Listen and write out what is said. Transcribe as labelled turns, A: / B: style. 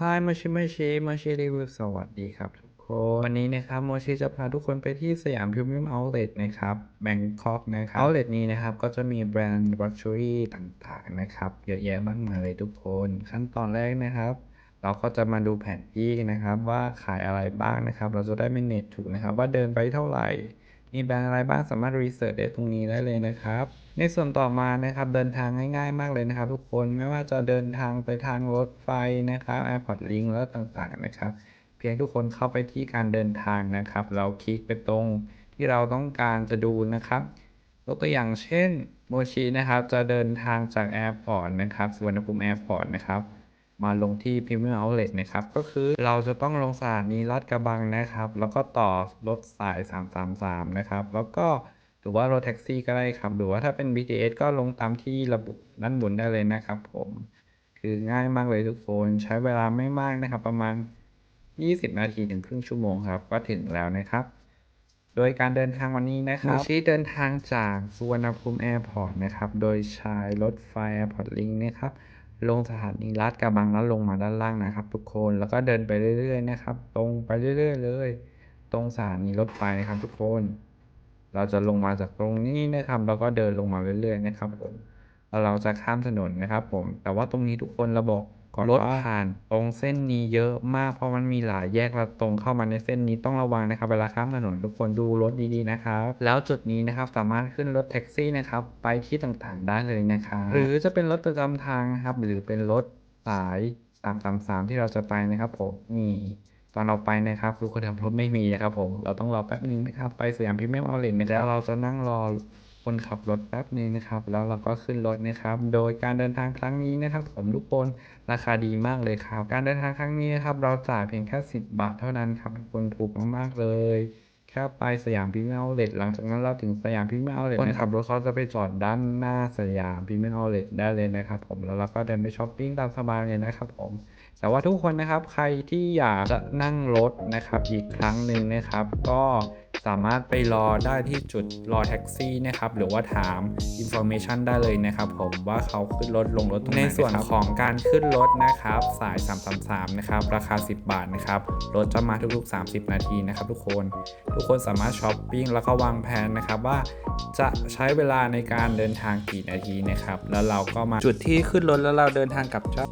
A: Hi โมชิโมชิโมชิรีวิวสวัสดีครับทุกคนวันนี้นะครับโมชิจะพาทุกคนไปที่สยามพิมพ์เอาเลทนะครับแบงคอกนะครับเอาเลทนี้นะครับ ก็จะมีแบรนด์วัตถุรี่ต่างๆนะครับ เยอะแยะมากมายเลยทุกคนขั้นตอนแรกนะครับ เราก็จะมาดูแผนที่นะครับว่าขายอะไรบ้างนะครับ เราจะได้เมเนจถูกนะครับ ว่าเดินไปเท่าไหร่ มีแบรนด์อะไรบ้างสามารถรีเสิร์ชได้ตรงนี้ได้เลยนะครับ ในส่วนต่อมานะครับเดินทางง่ายๆ มากเลยนะครับ ทุกคนไม่ว่าจะเดินทางไปทางรถไฟนะครับ Airport Link แล้วต่างๆนะครับ เพียงทุกคนเข้าไปที่การเดินทางนะครับ เราคลิกไปตรงที่เราต้องการจะดูนะครับยกตัวอย่างเช่นโมชินะครับจะเดินทางจากแอร์พอร์ตนะครับสุวรรณภูมิแอร์พอร์ตนะครับ มาลงที่พิมพ์เอาเล t นะครับ ก็คือเราจะต้องลงสถานีลาดกระบังนะครับ แล้วก็ต่อรถสาย 333 นะครับ แล้วก็หรือว่ารถแท็กซี่ก็ได้ครับ หรือว่าถ้าเป็น BTS ก็ลงตามที่ระบุด้านบนได้เลยนะครับผม คือง่ายมากเลยทุกคนใช้เวลาไม่มากนะครับ ประมาณ 20 นาทีถึงครึ่งชั่วโมงครับ ก็ถึงแล้วนะครับ โดยการเดินทางวันนี้นะครับชี้เดินทางจากสุวรรณภูมิแอร์พอร์ตนะครับ โดยใช้รถไฟ Airport Link นะครับ ลงสถานีลาดกระบังแล้วลงมาด้านล่างนะครับ ทุกคนแล้วก็เดินไปเรื่อยๆนะครับ ตรงไปเรื่อยๆเลย ตรงสถานีรถไฟนะครับ ทุกคน เราจะลงมาจากตรงนี้นะครับ แล้วก็เดินลงมาเรื่อยๆนะครับผมแล้วเราจะข้ามถนนนะครับ ผม แต่ว่าตรงนี้ทุกคนเราบอก รถผ่านตรงเส้นนี้เยอะมากเพราะมันมีหลายแยกเราตรงเข้ามาในเส้นนี้ต้องระวังนะครับเวลาข้ามถนนทุกคนดูรถดีๆนะครับแล้วจุดนี้นะครับสามารถขึ้นรถแท็กซี่นะครับไปที่ต่างๆได้เลยนะครับหรือจะเป็นรถประจำทางนะครับหรือเป็นรถสาย333 ที่เราจะไปนะครับผมนี่ตอนเราไปนะครับคือคนขับรถไม่มีนะครับผมเราต้องรอแป๊บนึงนะครับไปสยามพรีเมียมเอาท์เลทแล้วเราจะนั่งรอ คนขับรถแป๊บนึงนะครับ แล้วเราก็ขึ้นรถนะครับ โดยการเดินทางครั้งนี้นะครับ ผมทุกคนราคาดีมากเลยครับ การเดินทางครั้งนี้นะครับ เราจ่ายเพียงแค่ 10 บาทเท่านั้นครับทุกคนถูกมากๆเลยแค่ไปสยามพรีเมียมเอาท์เลทหลังจากนั้นเราถึงสยามพรีเมียมเอาท์เลทคนขับรถเขาจะไปจอดด้านหน้าสยามพรีเมียมเอาท์เลทได้เลยนะครับผมแล้วเราก็เดินไปช้อปปิ้งตามสบายเลยนะครับผมแต่ว่าทุกคนนะครับใครที่อยากจะนั่งรถนะครับอีกครั้งหนึ่งนะครับ ก็ สามารถไปรอได้ที่จุดรอแท็กซี่นะครับหรือว่าถาม information ได้เลยนะครับผมว่าเขาขึ้นรถลงรถตรงไหนในส่วนของการขึ้นรถนะครับสาย 333 นะครับ ราคา 10 บาทนะครับรถจะมาทุกๆ 30 นาทีนะครับทุกคนทุกคนสามารถช้อปปิ้งแล้วก็วางแผนนะครับว่าจะใช้เวลาในการเดินทางกี่นาทีนะครับแล้วเราก็มาจุดที่ขึ้นรถแล้วเราเดินทางกลับจ้า